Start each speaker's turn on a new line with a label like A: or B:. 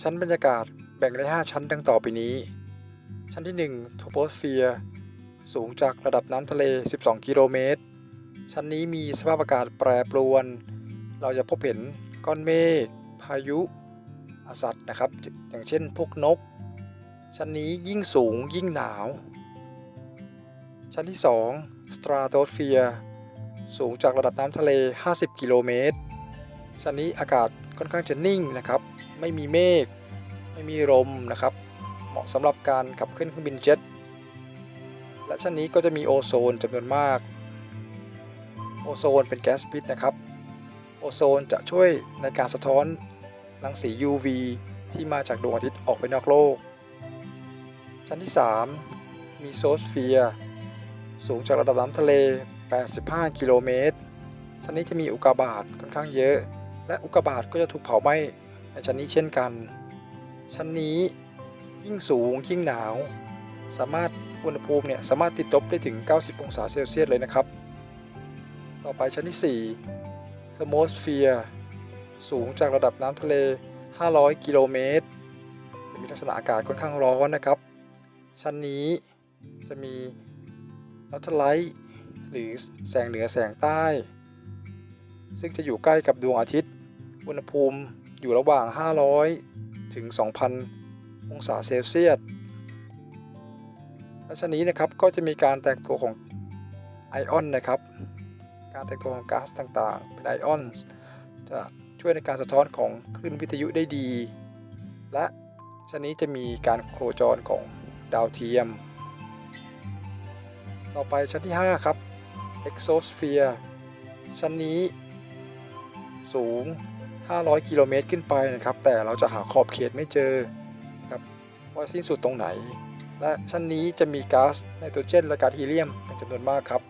A: ชั้นบรรยากาศแบ่งได้ 5 ชั้นดังต่อไปนี้ ชั้นที่1 t o p o s p h e r e สูงจากระดับน้ำทะเล 12 กิโลเมตร ชั้นนี้มีสภาพอากาศแปรปรวน เราจะพบเห็นก้อนเมฆ พายุอาสัตว์นะครับ อย่างเช่นพวกนก ชั้นนี้ยิ่งสูงยิ่งหนาว ชั้นที่ 2 Stratosphere สูงจากระดับน้ำทะเล 50 กิโลเมตร ชั้นนี้อากาศ ค่อนข้างจะนิ่งนะครับ ไม่มีเมฆ ไม่มีลมนะครับ เหมาะสำหรับการขับเคลื่อนเครื่องบินเจ็ต และชั้นนี้ก็จะมีโอโซนจำนวนมาก โอโซนเป็นแก๊สพิษนะครับ โอโซนจะช่วยในการสะท้อนรังสี UV ที่มาจากดวงอาทิตย์ออกไปนอกโลก ชั้นที่ 3 มีโซสเฟียสูงจากระดับน้ำทะเล 85 กิโลเมตรชั้นนี้จะมีอุกกาบาตค่อนข้างเยอะ และอุกกาบาตก็จะถูกเผาไหม้ในชั้นนี้เช่นกัน ชั้นนี้ยิ่งสูงยิ่งหนาว สามารถอุณหภูมิเนี่ยสามารถติดลบได้ถึง 90 องศาเซลเซียสเลยนะครับ ต่อไปชั้นที่4เทอร์โมสเฟียร์สูงจากระดับน้ำทะเล 500 กิโลเมตร จะมีลักษณะอากาศค่อนข้างร้อนนะครับ ชั้นนี้จะมีนัทไลท์หรือแสงเหนือแสงใต้ ซึ่งจะอยู่ใกล้กับดวงอาทิตย์ อุณหภูมิอยู่ระหว่าง 500 ถึง 2,000 องศาเซลเซียสและชั้นนี้นะครับก็จะมีการแตกตัวของไอออนนะครับ การแตกตัวของก๊าซต่างๆ เป็นไอออนจะช่วยในการสะท้อนของคลื่นวิทยุได้ดี และชั้นนี้จะมีการโคจรของดาวเทียม ต่อไปชั้นที่ 5 ครับ Exosphere ชั้นนี้สูง 500 กิโลเมตรขึ้นไปนะครับ แต่เราจะหาขอบเขตไม่เจอครับว่าสิ้นสุดตรงไหน และชั้นนี้จะมีก๊าซไนโตรเจนและก๊าซฮีเลียมเป็นจำนวนมากครับ